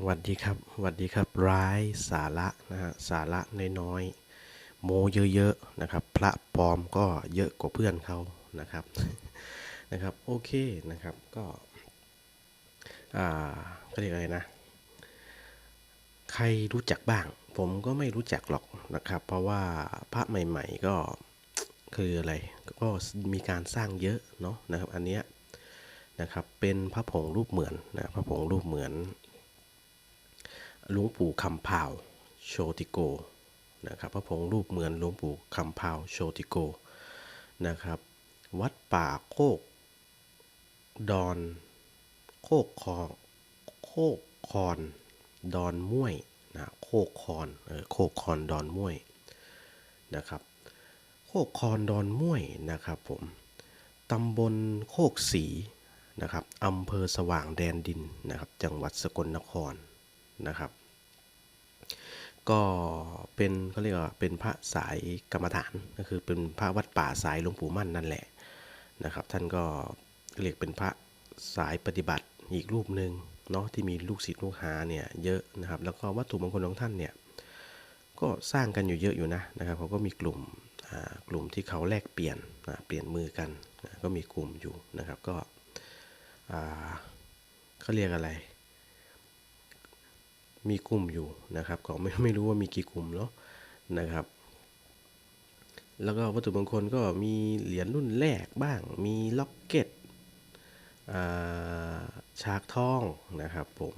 สวัสดีครับสวัสดีครับร้ายสาระนะฮะสาระน้อยๆโมเยอะๆนะครับ พระปลอมก็เยอะกว่าเพื่อนเขานะครับนะครับโอเคนะครับก็อ่าก็เรียกอะไรนะ ใครรู้จักบ้าง ผมก็ไม่รู้จักหรอกนะครับ เพราะว่าพระใหม่ ๆก็คืออะไรก็มีการสร้างเยอะเนาะนะครับ อันเนี้ยนะครับเป็นพระผงรูปเหมือนนะพระผงรูปเหมือน หลวงปู่คำพาวโชติโกนะครับพระผงรูปเหมือนหลวงปู่คำพาวโชติโกนะครับวัดป่าโคกดอนโคกคอโคกคอนดอนม่วยนะโคกคอนเออโคกคอนดอนม่วยนะครับโคกคอนดอนม่วยนะครับผมตำบลโคกสีนะครับอำเภอสว่างแดนดินนะครับจังหวัดสกลนคร นะครับ ก็เป็นเขาเรียกว่าเป็นพระสายกรรมฐานก็คือเป็นพระวัดป่าสายหลวงปู่มั่นนั่นแหละนะครับ ท่านก็เรียกเป็นพระสายปฏิบัติอีกรูปหนึ่งเนาะที่มีลูกศิษย์ลูกหาเนี่ยเยอะนะครับ แล้วก็วัตถุมงคลของท่านเนี่ยก็สร้างกันอยู่เยอะอยู่นะนะครับเขาก็มีกลุ่มกลุ่มที่เขาแลกเปลี่ยนเปลี่ยนมือกันก็มีกลุ่มอยู่นะครับก็เขาเรียกอะไร มีกลุ่มอยู่นะครับก็ไม่ไม่รู้ว่ามีกี่กลุ่มเนาะนะครับ แล้วก็วัตถุมงคลก็มีเหรียญรุ่นแรกบ้าง มีล็อกเก็ตฉากทองนะครับผม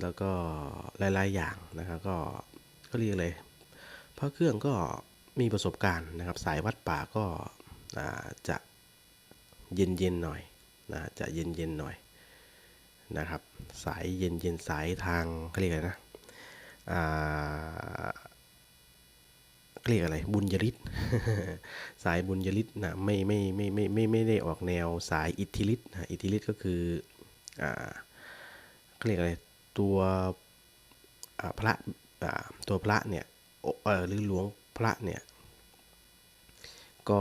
แล้วก็หลายๆอย่างนะครับก็ก็เรียกเลยพระเครื่องก็มีประสบการณ์นะครับ สายวัดป่าก็จะเย็นๆหน่อยนะจะเย็นๆหน่อย นะครับ สายเย็นเย็นสายทางเขาเรียกอะไรนะเรียกอะไรบุญยริศสายบุญยริศนะไม่ไม่ไม่ไม่ไม่ไม่ได้ออกแนวสายอิทธิฤทธิ์นะอิทธิฤทธิ์ก็คืออ่าเรียกอะไรตัวพระตัวพระเนี่ยหรือหลวงพระเนี่ยก็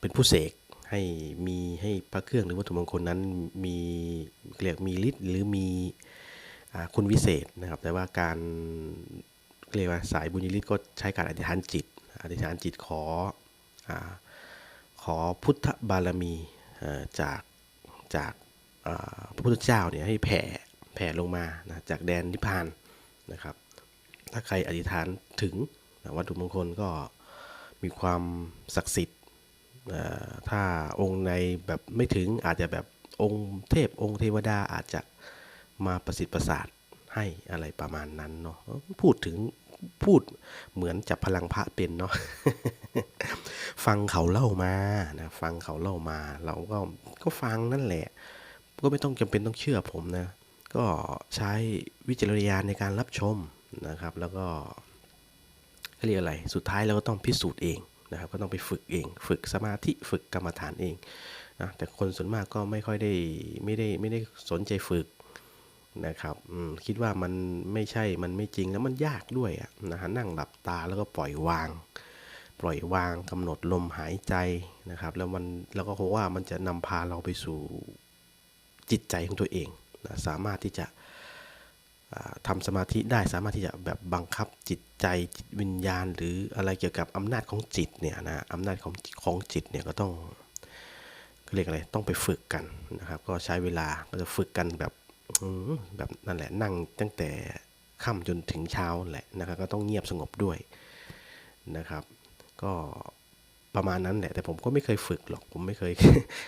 เป็นผู้เสก ให้มีให้พระเครื่องหรือวัตถุมงคลนั้นมีเรียกมีฤทธิ์หรือมีคุณวิเศษนะครับ แต่ว่าการเรียกว่าสายบุญฤทธิ์ก็ใช้การอธิษฐานจิตอธิษฐานจิตขออขอพุทธบารมีจากจากพระพุทธเจ้าเนี่ยให้แผ่แผ่ลงมานะจากแดนนิพพานนะครับ ถ้าใครอธิษฐานถึงวัตถุมงคลก็มีความศักดิ์สิทธิ์ ถ้าองค์ในแบบไม่ถึงอาจจะแบบองค์เทพองค์เทวดาอาจจะมาประสิทธิ์ประสาทให้อะไรประมาณนั้นเนาะพูดถึงพูดเหมือนจับพลังพระเป็นเนาะฟังเขาเล่ามานะฟังเขาเล่ามา เราก็ก็ฟังนั่นแหละ ก็ไม่ต้องจำเป็นต้องเชื่อผมนะ ก็ใช้วิจารณญาณในการรับชมนะครับ แล้วก็เรียกอะไรสุดท้ายเราก็ต้องพิสูจน์เอง นะครับก็ต้องไปฝึกเอง ฝึกสมาธิฝึกกรรมฐานเองนะแต่คนส่วนมากก็ไม่ค่อยได้ไม่ได้ไม่ได้สนใจฝึกนะครับคิดว่ามันไม่ใช่มันไม่จริงแล้วมันยากด้วยนะฮะนั่งหลับตาแล้วก็ปล่อยวาง ปล่อยวางกำหนดลมหายใจนะครับ แล้วมันแล้วก็เพราะว่ามันจะนำพาเราไปสู่จิตใจของตัวเองนะสามารถที่จะ ทำสมาธิได้สามารถที่จะแบบบังคับจิตใจจิตวิญญาณ หรืออะไรเกี่ยวกับอำนาจของจิตเนี่ยนะอำนาจของของจิตเนี่ยก็ต้องเรียกอะไรต้องไปฝึกกันนะครับ ก็ใช้เวลาก็จะฝึกกันแบบแบบนั่นแหละนั่งตั้งแต่ค่ำจนถึงเช้าแหละนะครับ ก็ต้องเงียบสงบด้วยนะครับ ก็ประมาณนั้นแหละแต่ผมก็ไม่เคยฝึกหรอกผมไม่เคย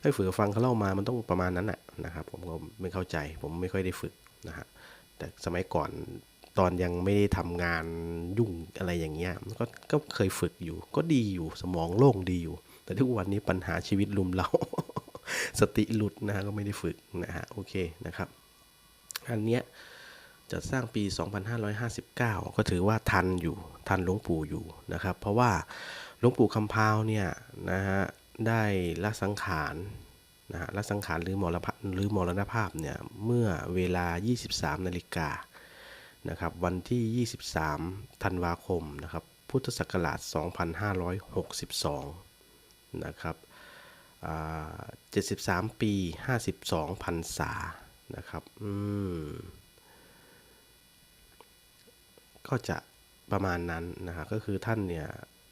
เคยฝึกฟังเขาเล่ามามันต้องประมาณนั้นแหะนะครับ ผมก็ไม่เข้าใจ ผมไม่ค่อยได้ฝึกนะฮะ แต่สมัยก่อนตอนยังไม่ได้ทำงานยุ่งอะไรอย่างเงี้ยก็ก็เคยฝึกอยู่ ก็ดีอยู่สมองโล่งดีอยู่ แต่ทุกวันนี้ปัญหาชีวิตลุมเรา สติหลุดนะก็ไม่ได้ฝึกนะฮะโอเคนะครับ อันเนี้ยจะสร้างปี 2559 ก็ถือว่าทันอยู่ทันหลวงปู่อยู่นะครับ เพราะว่าหลวงปู่คำพาวเนี่ยนะฮะได้ละสังขาร นะฮะละสังขารหรือมรณภาพหรือมรณภาพเนี่ยเมื่อเวลา 23 นาฬิกานะครับวันที่ 23 ธันวาคมนะครับพุทธศักราช 2562 นะครับ73 ปี 52พรรษานะครับอืมก็จะประมาณนั้นนะครับก็คือท่านเนี่ย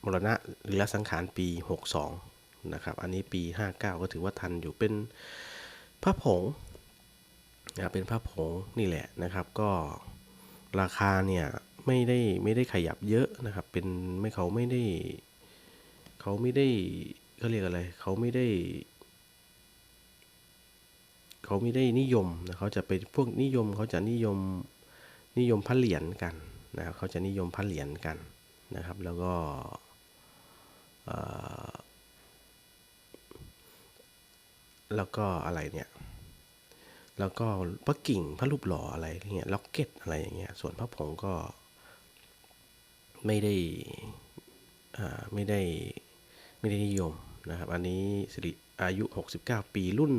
มรณะหรือละสังขารปี 62 นะครับ อันนี้ปี 59 ก็ถือว่าทันอยู่เป็นพระผงนะเป็นพระผงนี่แหละนะครับ ก็ราคาเนี่ยไม่ได้ไม่ได้ขยับเยอะนะครับ เป็นไม่เขาไม่ได้เขาไม่ได้เขาเรียกอะไรเขาไม่ได้เขาไม่ได้นิยมนะเขาจะเป็นพวกนิยมเขาจะนิยมนิยมพระเหรียญกันนะครับเขาจะนิยมพระเหรียญกันนะครับ แล้วก็ แล้วก็อะไรเนี่ย แล้วก็พระกิ่งพระรูปหล่ออะไรเงี้ยล็อกเก็ตอะไรอย่างเงี้ย ส่วนพระผงก็ไม่ได้ไม่ได้ไม่ได้นิยมนะครับ อันนี้สิริอายุ 69 ปีรุ่น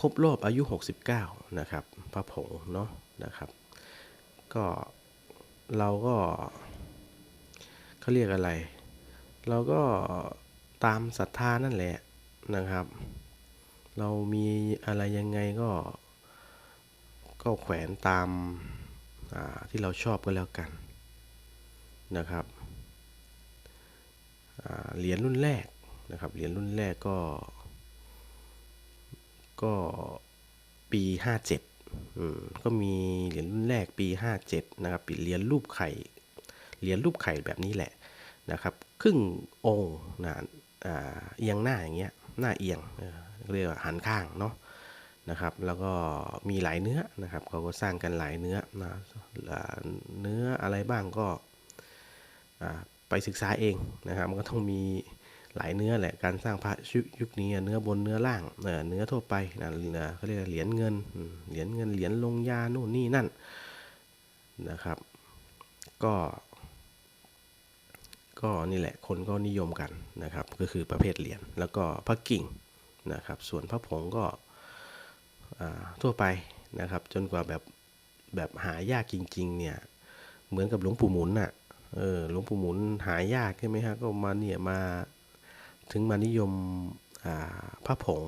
ครบรอบอายุ 69 นะครับ พระผงเนาะนะครับ ก็เราก็เขาเรียกอะไร เราก็ตามศรัทธานั่นแหละนะครับ เรามีอะไรยังไงก็ ก็แขวนตามที่เราชอบก็แล้วกันนะครับเหรียญรุ่นแรกนะครับเหรียญรุ่นแรกก็ ก็ปี 57ก็มีเหรียญรุ่นแรกปี 57นะครับเหรียญรูปไข่เหรียญรูปไข่แบบนี้แหละนะครับ ครึ่งองค์นะเอียงหน้าอย่างเงี้ยหน้าเอียง เรียกว่าหันข้างเนาะนะครับ แล้วก็มีหลายเนื้อนะครับเขาก็สร้างกันหลายเนื้อนะเนื้ออะไรบ้างก็ไปศึกษาเองนะครับ มันก็ต้องมีหลายเนื้อแหละการสร้างพระยุคนี้เนื้อบนเนื้อล่างเนื้อทั่วไปนะเขาเรียกเหรียญเงินเหรียญเงินเหรียญลงยานู่นนี่นั่นนะครับ ก็ ก็นี่แหละคนก็นิยมกันนะครับ ก็คือประเภทเหรียญแล้วก็พระกิ่ง นะครับ ส่วนพระผงก็ทั่วไปนะครับ จนกว่าแบบแบบหายากจริง ๆ เนี่ย เหมือนกับหลวงปู่หมุนน่ะเออหลวงปู่หมุนหายากใช่ไหมฮะก็มาเนี่ยมาถึงมานิยมพระผง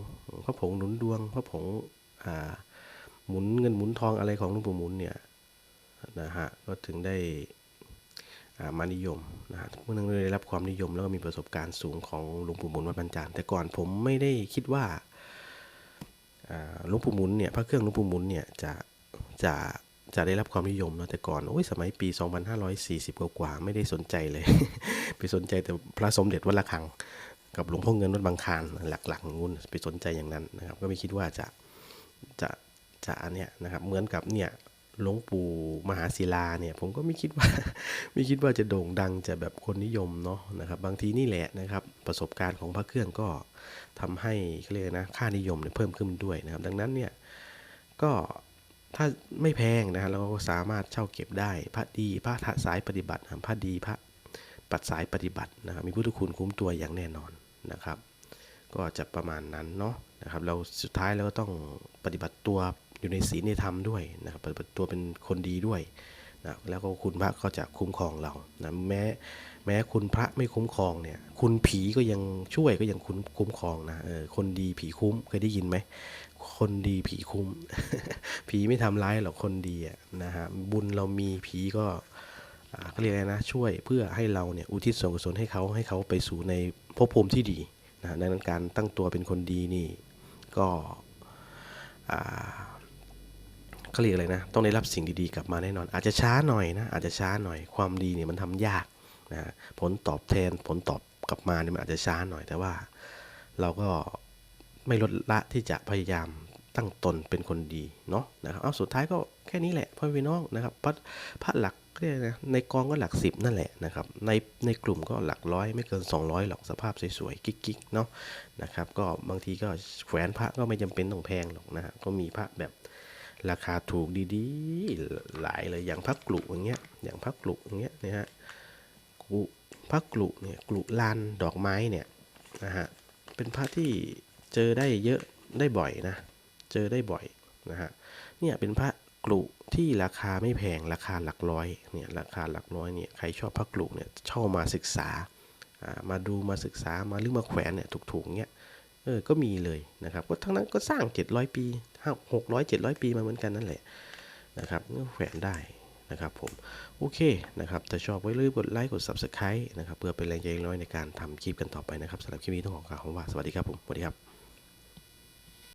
พระผงหนุนดวงพระผงหมุนเงินหมุนทองอะไรของหลวงปู่หมุนเนี่ยนะฮะก็ถึงได้ มานิยมนะฮะเมื่อนึงได้รับความนิยมแล้วก็มีประสบการณ์สูงของหลวงปู่หมุนวัดบรรจารแต่ก่อนผมไม่ได้คิดว่าหลวงปู่หมุนเนี่ยพระเครื่องหลวงปู่หมุนเนี่ยจะจะจะได้รับความนิยมเนาะแต่ก่อนโอ้ยสมัยปี 2540 กว่าไม่ได้สนใจเลย ไปสนใจแต่พระสมเด็จวัดระฆัง กับหลวงพ่อเงินวัดบางคารหลักๆงูนไปสนใจอย่างนั้นนะครับ ก็ไม่คิดว่าจะจะจะอันเนี้ยนะครับเหมือนกับเนี่ย หลวงปู่มหาศิลาเนี่ยผมก็ไม่คิดว่าไม่คิดว่าจะโด่งดังจะแบบคนนิยมเนาะนะครับ บางทีนี่แหละนะครับ ประสบการณ์ของพระเครื่องก็ทำให้เขาเรียกนะค่านิยมเนี่ยเพิ่มขึ้นด้วยนะครับ ดังนั้นเนี่ยก็ถ้าไม่แพงนะเราก็สามารถเช่าเก็บได้พระดีพระสายปฏิบัติพระดีพระปัดสายปฏิบัตินะครับมีพุทธคุณคุ้มตัวอย่างแน่นอนนะครับ ก็จะประมาณนั้นเนาะนะครับ เราสุดท้ายเราก็ต้องปฏิบัติตัว อยู่ในศีลในธรรมด้วยนะครับปฏิบัติตัวเป็นคนดีด้วยนะแล้วก็คุณพระก็จะคุ้มครองเรานะแม้แม้คุณพระไม่คุ้มครองเนี่ย คุณผีก็ยังช่วยก็ยังคุ้มคุ้มครองนะเออคนดีผีคุ้มเคยได้ยินไหมคนดีผีคุ้ม ผีไม่ทำร้ายหรอกคนดีนะฮะบุญเรามีผีก็เขาเรียกอะไรนะช่วยเพื่อให้เราเนี่ยอุทิศส่วนกุศลให้เขาให้เขาไปสู่ในภพภูมิที่ดีนะดังนั้นการตั้งตัวเป็นคนดีนี่ก็ เขาเรียกอะไรนะ ต้องได้รับสิ่งดีๆกลับมาแน่นอน อาจจะช้าหน่อยนะ อาจจะช้าหน่อย ความดีเนี่ยมันทำยากนะผลตอบแทนผลตอบกลับมาเนี่ยมันอาจจะช้าหน่อยแต่ว่า เราก็ไม่ลดละที่จะพยายามตั้งตนเป็นคนดีเนาะนะครับเอาสุดท้ายก็แค่นี้แหละพ่อพี่น้องนะครับพระพระหลักเรียกนะในกองก็หลักสิบนั่นแหละนะครับในในกลุ่มก็หลักร้อยไม่เกิน 200 หรอกสภาพสวยๆกิ๊กๆเนาะนะครับก็บางทีก็แขวนพระก็ไม่จำเป็นต้องแพงหรอกนะฮะก็มีพระแบบ ราคาถูกดีๆ หลายเลยอย่างพระกลุอย่างเงี้ยอย่างพระกลุอย่างเงี้ยนะฮะกลุพระกลุเนี่ยกลุลานดอกไม้เนี่ยนะฮะเป็นพระที่เจอได้เยอะได้บ่อยนะเจอได้บ่อยนะฮะเนี่ยเป็นพระกลุที่ราคาไม่แพงราคาหลักร้อยเนี่ยราคาหลักร้อยเนี่ยใครชอบพระกลุเนี่ยเช่ามาศึกษามาดูมาศึกษามาหรือมาแขวนเนี่ยถูกๆเนี่ย เออ ก็มีเลยนะครับ ก็ทั้งนั้นก็สร้าง 700 ปีหกร้อยเจ็ดร้อยปีมาเหมือนกันนั่นแหละนะครับก็แขวนได้นะครับผม โอเคนะครับถ้าชอบไว้ลืมกดไลค์ กด Subscribe นะครับ เพื่อเป็นแรงใจน้อยในการทำคลิปกันต่อไปนะครับสำหรับคลิปนี้ต้องขอกล่าวคำว่า สวัสดีครับผม สวัสดีครับ